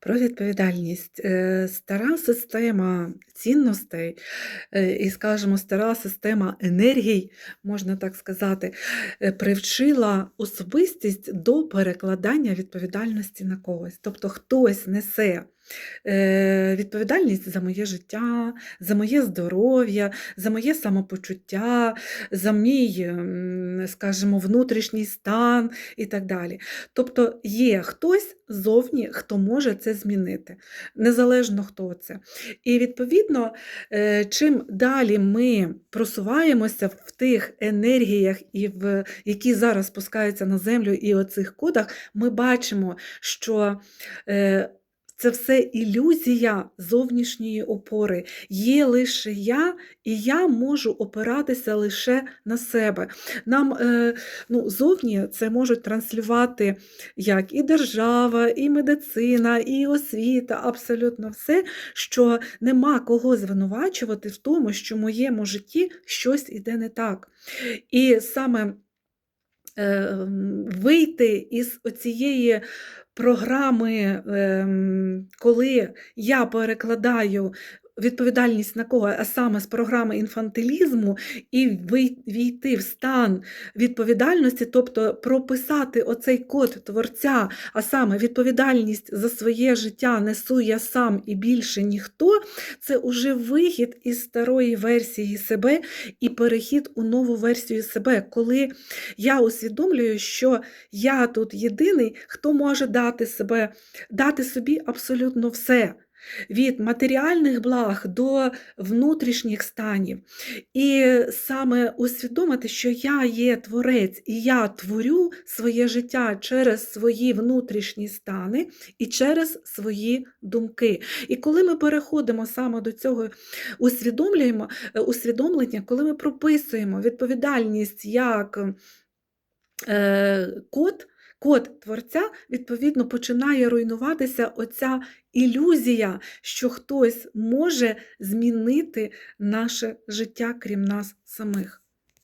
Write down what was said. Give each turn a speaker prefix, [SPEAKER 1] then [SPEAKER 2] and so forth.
[SPEAKER 1] Про відповідальність. Е, Стара система цінностей е, і, скажімо, стара система енергій, можна так сказати, е, привчила особистість до перекладання відповідальності на когось. Тобто хтось несе відповідальність за моє життя, за моє здоров'я, за моє самопочуття, за мій, скажімо, внутрішній стан і так далі. Тобто є хтось зовні, хто може це змінити, незалежно хто це. І відповідно, е, чим далі ми просуваємося в тих енергіях, які зараз спускаються на землю, і оцих кодах, ми бачимо, що е, це все ілюзія зовнішньої опори. Є лише я, і я можу опиратися лише на себе. Нам е, ну, зовні це можуть транслювати як і держава, і медицина, і освіта, абсолютно все, що нема кого звинувачувати в тому, що в моєму житті щось іде не так. І саме вийти із оцієї програми, ем, коли я перекладаю відповідальність на кого, а саме з програми інфантилізму, і війти в стан відповідальності, тобто прописати оцей код творця, а саме відповідальність за своє життя несу я сам і більше ніхто, це уже вихід із старої версії себе і перехід у нову версію себе, коли я усвідомлюю, що я тут єдиний, хто може дати себе, дати собі абсолютно все. Від матеріальних благ до внутрішніх станів. І саме усвідомити, що я є творець, і я творю своє життя через свої внутрішні стани і через свої думки. І коли ми переходимо саме до цього усвідомлюємо, е, усвідомлення, коли ми прописуємо відповідальність як е, код, код творця, відповідно, починає руйнуватися оця ілюзія, що хтось може змінити наше життя, крім нас самих.